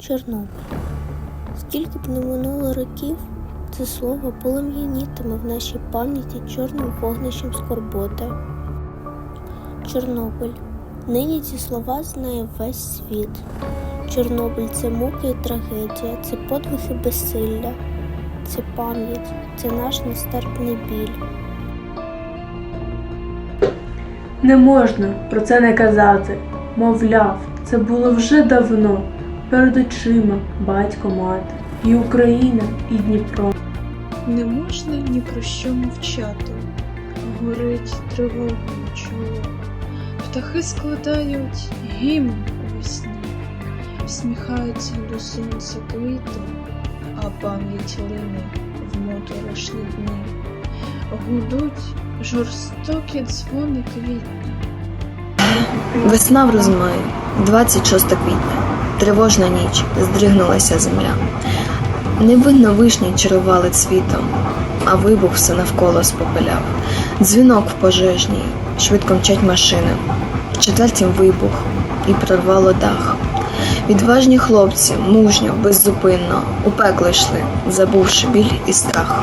Чорнобиль. Скільки б не минуло років, це слово полум'янітиме в нашій пам'яті чорним вогнищем скорботи. Чорнобиль. Нині ці слова знає весь світ. Чорнобиль це муки і трагедія, це подвиг і безсилля, це пам'ять, це наш нестерпний біль. Не можна про це не казати. Мовляв, це було вже давно. Перед очима батько, мати, і Україна, і Дніпро. Не можна ні про що мовчати, горить тривога чоло. Птахи складають гімн у весні, всміхаються до сонця квіти, а пам'ять лине в моторошні дні. Гудуть жорстокі дзвони квітня. Весна в розмаї, 26 квітня. Тривожна ніч, здригнулася земля. Невинно вишні чарували цвітом, а вибух все навколо спопиляв. Дзвінок в пожежній, швидко мчать машини. Четвертім вибух і прорвало дах. Відважні хлопці, мужньо, беззупинно, у пекло йшли, забувши біль і страх.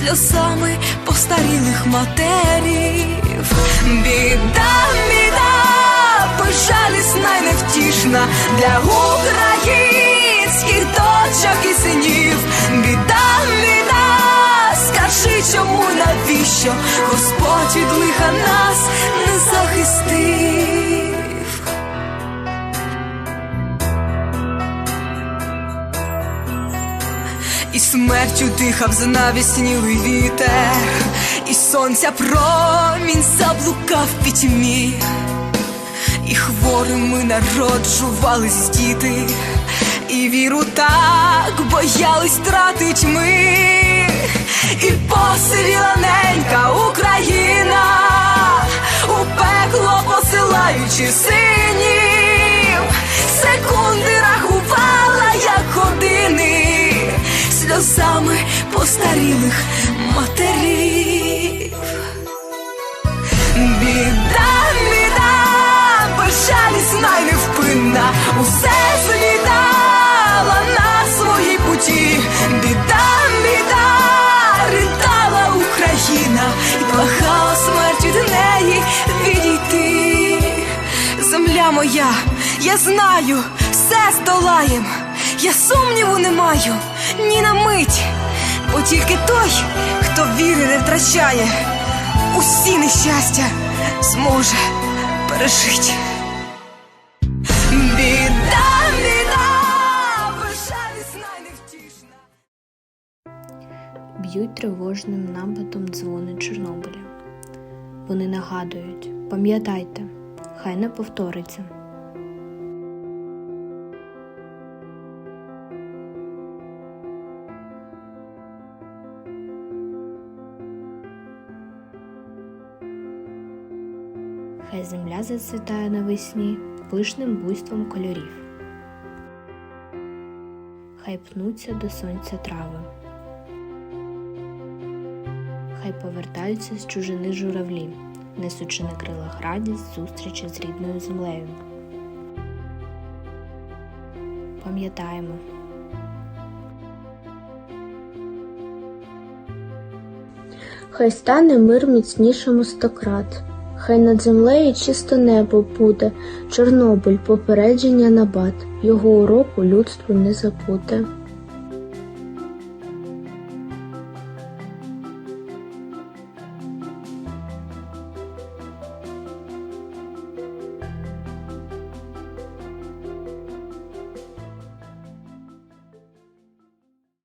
сльозами постарілих матерів. Біда, біда, безжалісна й невтішна для українських дочок і синів. Біда, біда, скажи, чому навіщо Господь від лиха нас не захистив. І смертю дихав знавіснілий вітер, і сонця промінь заблукав в пітьмі, і хворими народжувались діти, і віру так боялись тратить ми, і посивіла ненька Україна, у пекло посилаючи синів, постарілих матерів. Біда, біда, безжалісна й невпинна, усе злітала на своїй путі. Біда, біда, ридала Україна і благала смерть від неї відійти. Земля моя, я знаю, все здолаєм, я сумніву не маю ні на мить, бо тільки той, хто віри не втрачає, усі нещастя зможе пережити. Біда, біда, безжалісна й невтішна. Б'ють тривожним нападом дзвони Чорнобиля. Вони нагадують, пам'ятайте, хай не повториться. Хай земля зацвітає навесні пишним буйством кольорів. Хай пнуться до сонця трави. Хай повертаються з чужини журавлі, несучи на крилах радість зустрічі з рідною землею. Пам'ятаємо. Хай стане мир міцнішому стократ, хай над землею чисто небо буде, Чорнобиль попередження на бат, його уроку людству не забуде.